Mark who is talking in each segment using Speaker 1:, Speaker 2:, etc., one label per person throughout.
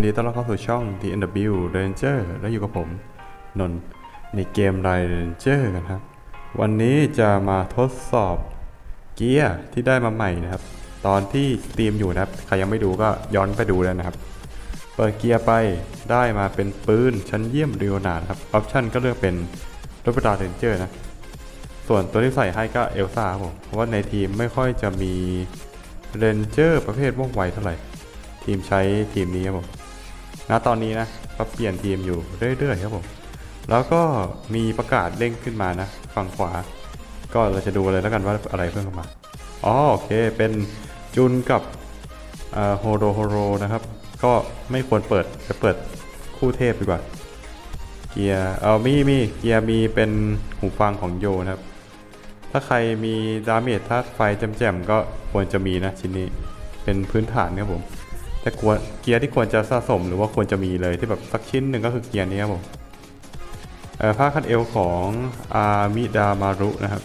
Speaker 1: นดีต้อนรับเข้าสู่ช่อง TNW Ranger และอยู่กับผม นนท์ในเกม Ranger กันครับ วันนี้จะมาทดสอบเกียร์ที่ได้มาใหม่นะครับ ตอนที่สตรีมอยู่นะครับ ใครยังไม่ดูก็ย้อนไปดูเลยนะครับ เปิดเกียร์ไปได้มาเป็นปืนชั้นเยี่ยมเรียวนาครับ ออปชั่นก็เลือกเป็นรถประดาเรนเจอร์นะ ส่วนตัวที่ใส่ให้ก็เอลซ่าครับผม เพราะว่าในทีมไม่ค่อยจะมีเรนเจอร์ประเภทว่องไวเท่าไหร่ทีมใช้ทีมนี้ครับผม ณตอนนี้นะก็เปลี่ยนทีมอยู่เรื่อยๆครับผม แล้วก็มีประกาศเด้งขึ้นมานะ ฝั่งขวา ก็เราจะดูเลยแล้วกันว่าอะไรเพิ่มเข้ามาอ๋อโอเคเป็นจุนกับโฮโรโฮโรนะครับ ก็ไม่ควรเปิดจะเปิดคู่เทพดีกว่าเกียร์เอามีมีเกียร์มีเป็นหูฟังของโยนะครับ ถ้าใครมีดาเมจธาตุไฟแจ่มๆก็ควรจะมีนะชิ้นนี้เป็นพื้นฐานครับผม แต่ควเกียร์ที่ควรจะสะสมหรือว่าควรจะมีเลยที่แบบสักชิ้นหนึ่งก็คือเกียร์นี้ครับผมเอ่อผ้าคัดเอวของอามิดามารุนะครับ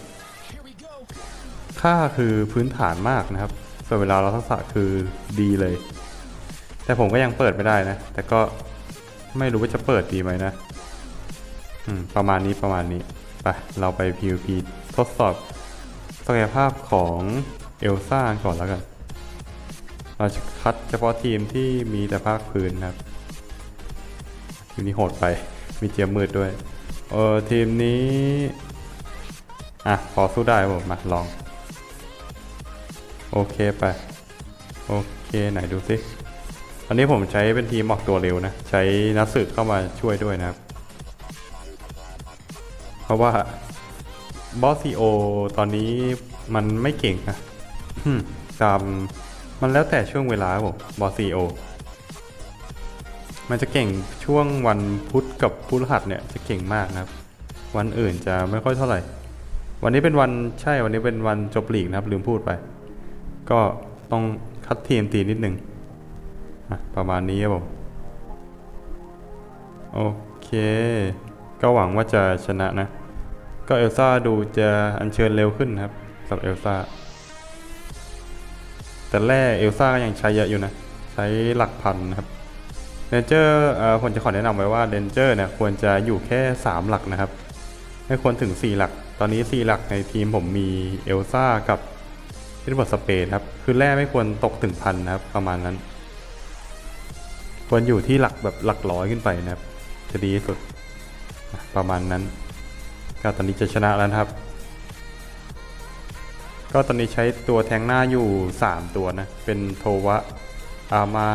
Speaker 1: ค่าคือพื้นฐานมากนะครับ ส่วนเวลาเราทักษะคือดีเลย แต่ผมก็ยังเปิดไม่ได้นะ แต่ก็ไม่รู้ว่าจะเปิดดีไหมนะมประมาณนี้ประมาณนี้ ไป เราไป PVP ทดสอบศักยภาพของเอลซ่าก่อนแล้วกัน เราจะคัดเฉพาะทีมที่มีแต่ภาคพื้นนะครับทีมนี้โหดไปมีเจียมมืดด้วยเออทีมนี้ อะ พอสู้ได้บผมมาลอง โอเคไป โอเค ไหนดูสิอันนี้ผมใช้เป็นทีมออกตัวเร็วนะ ใช้นักสืบเข้ามาช่วยด้วยนะครับ เพราะว่าบอสซีโอตอนนี้มันไม่เก่งนะตาม มันแล้วแต่ช่วงเวลาครับผมบอสซีโอมันจะเก่งช่วงวันพุธกับพุธหัสเนี่ยจะเก่งมากนะครับ วันอื่นจะไม่ค่อยเท่าไหร่ วันนี้เป็นวันใช่วันนี้เป็นวันจบลีกนะครับ ลืมพูดไป ก็ต้องคัดทีมตีนิดนึงประมาณนี้ครับผมโอเค ก็หวังว่าจะชนะนะ ก็เอลซ่าดูจะอัญเชิญเร็วขึ้นครับสำหรับเอลซ่า แต่แร่เอลซ่าก็ยังใช้เยอะอยู่นะ ใช้หลักพันนะครับเรนเจอร์เอ่อผมจะขอแนะนำไว้ว่าเรนเจอร์เนี่ยควรจะอยู่แค่ 3 หลักนะครับ ไม่ควรถึง 4 หลัก ตอนนี้ 4 หลักในทีมผมมีเอลซ่ากับที่บอดสเปนครับ คือแร่ไม่ควรตกถึงพันนะครับ ประมาณนั้น ควรอยู่ที่หลักแบบหลักร้อยขึ้นไปนะครับ จะดีที่สุด ประมาณนั้นก็ตอนนี้จะชนะแล้วครับ ก็ตอนนี้ใช้ตัวแทงหน้าอยู่ 3 ตัวนะ เป็นโทวะอามา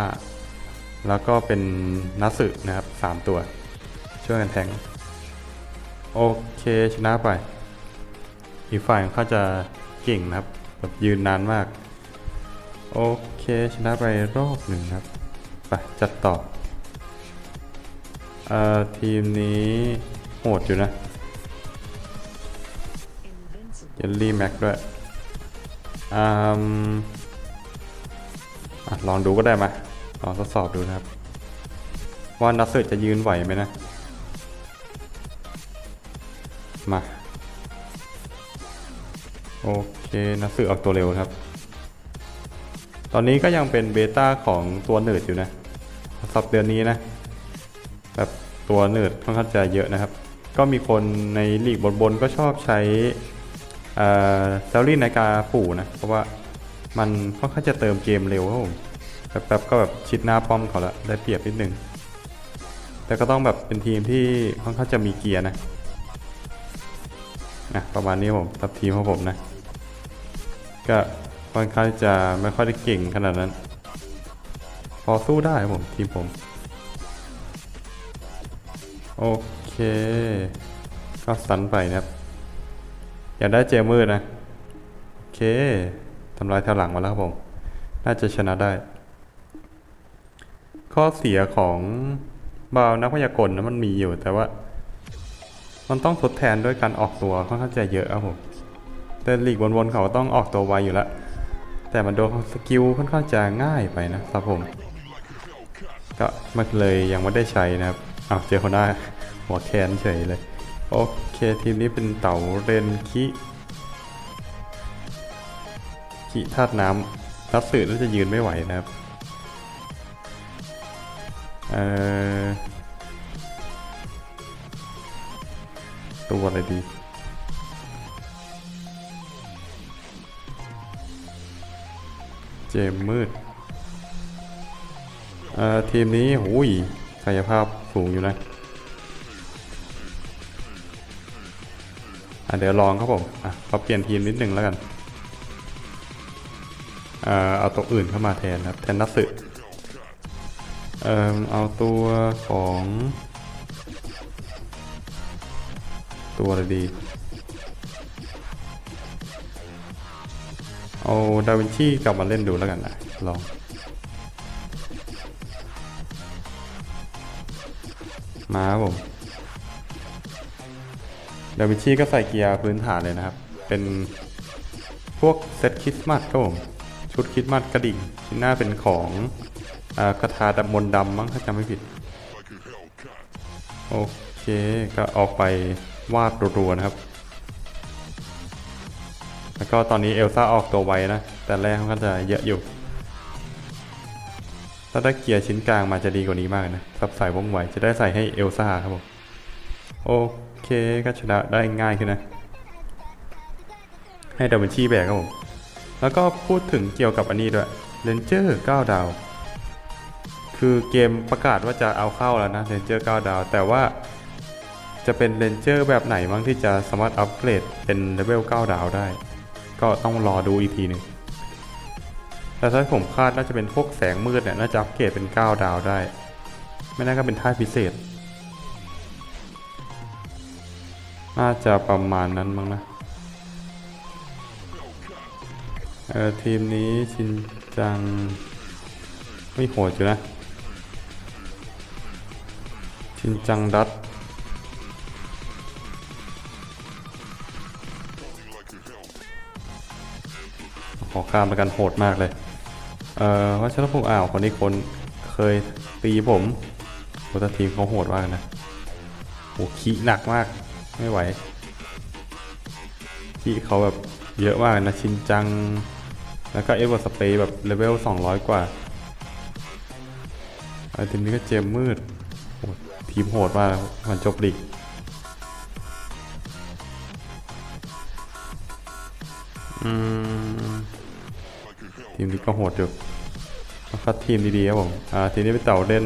Speaker 1: แล้วก็เป็นนัสึนะครับ 3 ตัว ช่วยกันแทง โอเคชนะไป อีกฝ่ายเขาจะเก่งนะครับ แบบยืนนานมาก โอเคชนะไปรอบหนึ่งครับ ไปจัดต่อเอ่อทีมนี้โหดอยู่นะเยลลี่แม็กด้วย อืมอะลองดูก็ได้มาลองทดสอบดูนะครับ ว่านัสเซอร์จะยืนไหวไหมนะ มา โอเคนัสเซอร์ออกตัวเร็วครับ ตอนนี้ก็ยังเป็นเบต้าของตัวเนิร์ดอยู่นะสับเดือนนี้นะ แบบตัวเนิร์ดค่อนข้างจะเยอะนะครับ ก็มีคนในลีกบนๆก็ชอบใช้ เซลลี่ในกาปู่นะ เพราะว่ามันค่อนข้างจะเติมเกมเร็วครับผมแป๊บๆก็แบบชิดหน้าป้อมเขาละได้เปรียบนิดนึง แต่ก็ต้องแบบเป็นทีมที่ค่อนข้างจะมีเกียร์นะนะประมาณนี้ผมทับทีมของผมนะ ก็ค่อนข้างจะไม่ค่อยได้เก่งขนาดนั้น พอสู้ได้ผมทีมผม โอเค ก็สันไปนะครับ อยากได้เจมืดนะ โอเคทำลายแถวหลังมาแล้วครับผม น่าจะชนะได้ ข้อเสียของบาวนักพยากลนะมันมีอยู่แต่ว่า มันต้องทดแทนด้วยการออกตัวค่อนข้างจะเยอะครับผมแต่ลีกวนๆเขาต้องออกตัวไวอยู่แล้ว แต่มันโดนสกิลค่อนข้างจะง่ายไปนะครับผม ก็มันเลยยังไม่ได้ใช้นะครับอ้าวเจอคนหน้าหัวแคนเฉยเลย โอเค ทีมนี้เป็นเต่าเรนคิคิธาตุน้ำนับสื่อน่าจะยืนไม่ไหวนะครับ เอ่อ ตัวอะไรดีเจมมืด เอ่อ ทีมนี้ หูยกายภาพสูงอยู่นะ เดี๋ยวลองครับผมอะเขาเปลี่ยนทีมนิดนึงแล้วกันเอ่อเอาตัวอื่นเข้ามาแทนครับแทนนัสึเอ่อเอาตัวของ ตัวอะไรดี เอาดาวินชีกลับมาเล่นดูแล้วกันนะลองมาครับผม ดาวินชีก็ใส่เกียร์พื้นฐานเลยนะครับ เป็นพวกเซตคริสต์มาสครับผมชุดคริสต์มาสกระดิ่งที่หน้าเป็นของคาถาดำมนต์ดำมั้งถ้าจำไม่ผิด โอเค ก็ออกไปวาดรัวๆนะครับ แล้วก็ตอนนี้เอลซ่าออกตัวไวนะ แต่แรกมันก็จะเยอะอยู่ ถ้าได้เกียร์ชิ้นกลางมาจะดีกว่านี้มากนะ สับใส่ว่องไวจะได้ใส่ให้เอลซ่าครับผม โอ เคก็ชนะได้ง่ายขึ้นนะ ให้ดาวินชีแบกครับผม แล้วก็พูดถึงเกี่ยวกับอันนี้ด้วยเรนเจอร์9ดาว คือเกมประกาศว่าจะเอาเข้าแล้วนะเรนเจอร์9ดาว แต่ว่าจะเป็นเรนเจอร์แบบไหนบ้างที่จะสามารถอัปเกรดเป็นเลเวล9ดาวได้ ก็ต้องรอดูอีกทีหนึ่งแต่ถ้าผมคาดน่าจะเป็นพวกแสงมืดเนี่ยน่าจะอัปเกรดเป็น 9 ดาวได้ ไม่น่าก็เป็นท่าพิเศษ น่าจะประมาณนั้นมั้งนะ เออทีมนี้ชินจัง ไม่โหดอยู่นะ ชินจังดัตขอข้ามแล้วกันโหดมากเลย เอ่อวัชรพงษ์อ่าวคนนี้คนเคยตีผมโหแต่ทีมเขาโหดมากนะโหขี้หนักมาก ไม่ไหวขี้เขาแบบเยอะมากนะชินจัง แล้วก็เอเวอร์สเปย์แบบเลเวล200 กว่าไอทีมนี้ก็เจมมืดโหทีมโหดมากมันจบลีกอืมทีมนี้ก็โหดอยู่มาคัดทีมดีๆครับผม อ่า ทีนี้เป็นเต่าเล่น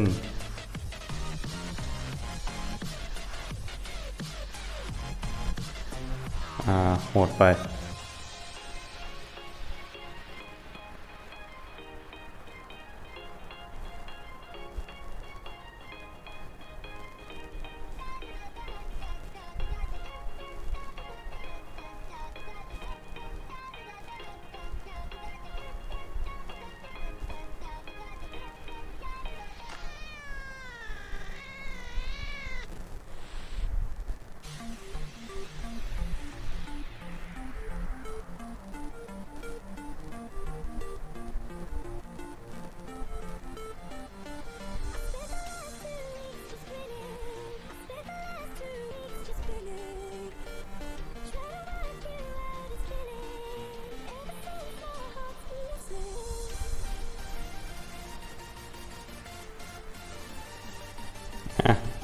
Speaker 1: โหดไป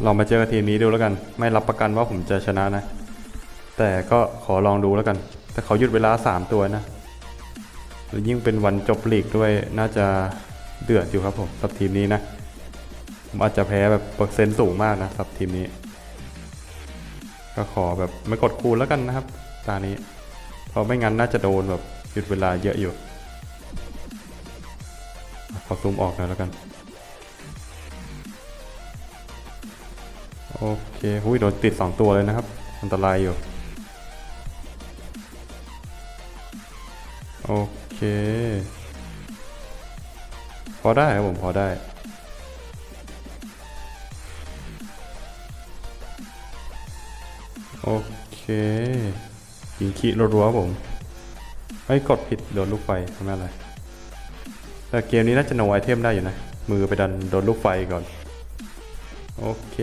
Speaker 1: ลองมาเจอกับทีมนี้ดูแล้วกัน ไม่รับประกันว่าผมจะชนะนะ แต่ก็ขอลองดูแล้วกัน แต่เขาหยุดเวลา 3 ตัวนะยิ่งเป็นวันจบลีกด้วยน่าจะเดือดอยู่ครับผมสับทีมนี้นะผมอาจจะแพ้แบบเปอร์เซ็นต์สูงมากนะสับทีมนี้ ก็ขอแบบไม่กดคูณแล้วกันนะครับ ตานี้เพราะไม่งั้นน่าจะโดนแบบหยุดเวลาเยอะอยู่ขอซูมออกหน่อยแล้วกัน โอเคหุยโดนติด 2 ตัวเลยนะครับ อันตรายอยู่ โอเค พอได้ครับผมพอได้ โอเคยิงขีดรัวๆครับผมไอ้กดผิดโดนลูกไฟทำไมอะไรแต่เกมนี้น่าจะโนไอเทมได้อยู่นะ มือไปดันโดนลูกไฟก่อน โอเค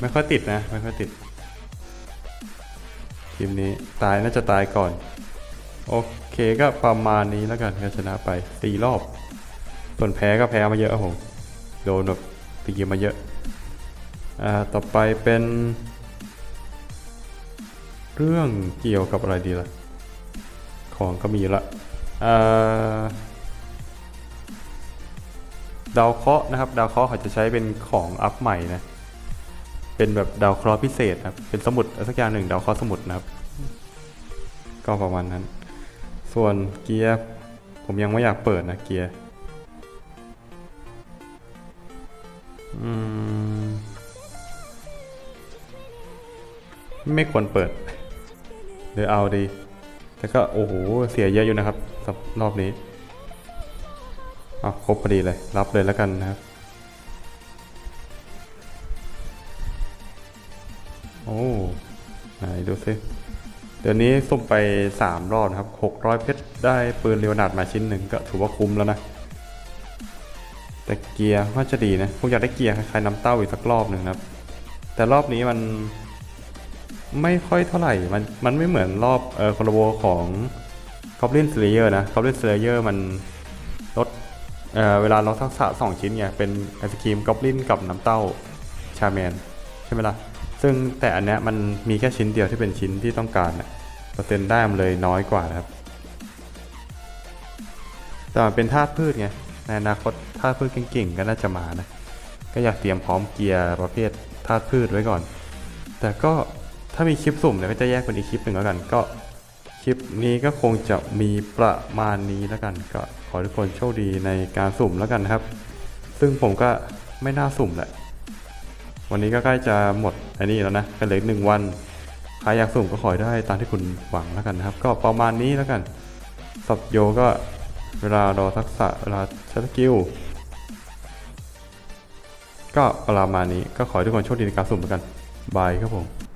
Speaker 1: ไม่ค่อยติดนะ ไม่ค่อยติด ทีมนี้ตายน่าจะตายก่อน โอเคก็ประมาณนี้แล้วกันก็ชนะไปสี่รอบ ส่วนแพ้ก็แพ้มาเยอะครับผมโดนแบบตีมาเยอะ อ่า ต่อไปเป็น เรื่องเกี่ยวกับอะไรดีล่ะ ของก็มีละอ่าดาวเคราะห์นะครับ ดาวเคราะห์เขาจะใช้เป็นของอัพใหม่นะ เป็นแบบดาวเคราะห์พิเศษครับ เป็นสมุดอะไรสักอย่างหนึ่งดาวเคราะห์สมุดนะครับ ก็ประมาณนั้น ส่วนเกียร์ผมยังไม่อยากเปิดนะเกียร์ไม่ควรเปิดหรือเอาดี แต่ก็โอ้โห เสียเยอะอยู่นะครับรับรอบนี้อะครบพอดีเลย รับเลยแล้วกันนะครับ อ้ไหนดูสิเดี๋ยวนี้สุ่มไป 3 รอบนะครับ 600 เพชรได้ปืนเรวนาดมาชิ้นหนึ่งก็ถือว่าคุ้มแล้วนะ แต่เกียร์ว่าจะดีนะผมอยากได้เกียร์คล้ายๆน้ำเต้าอีกสักรอบหนึ่งครับ แต่รอบนี้มันไม่ค่อยเท่าไหร่ มันมันไม่เหมือนรอบเออคอร์โบของ Goblin Slayer นะ Goblin Slayer มันลดเออเวลาเราทักษะ2ชิ้นไงเป็นไอศครีม Goblin กับน้ำเต้าชาแมน ใช่ไหมล่ะ ซึ่งแต่อันเนี้ยมันมีแค่ชิ้นเดียวที่เป็นชิ้นที่ต้องการนะเปอร์เซ็นต์ได้มันเลยน้อยกว่านะครับ แต่มันเป็นธาตุพืชไงในอนาคตธาตุพืชเก่งๆก็น่าจะมานะ ก็อยากเตรียมพร้อมเกียร์ประเภทธาตุพืชไว้ก่อน แต่ก็ถ้ามีคลิปสุ่มเนี่ยก็จะแยกเป็นอีกคลิปหนึ่งแล้วกัน ก็คลิปนี้ก็คงจะมีประมาณนี้แล้วกัน ก็ขอทุกคนโชคดีในการสุ่มแล้วกันครับ ซึ่งผมก็ไม่น่าสุ่มแหละ วันนี้ก็ใกล้จะหมดไอ้นี่แล้วนะก็เหลือหนึ่งวันใครอยากสุ่มก็ขอได้ตามที่คุณหวังแล้วกันนะครับ ก็ประมาณนี้แล้วกันสับโยก็เวลารอทักษะเวลาชัสกิลก็ประมาณนี้ก็ขอให้ทุกคนโชคดีในการสุ่มแล้วกันบายครับผม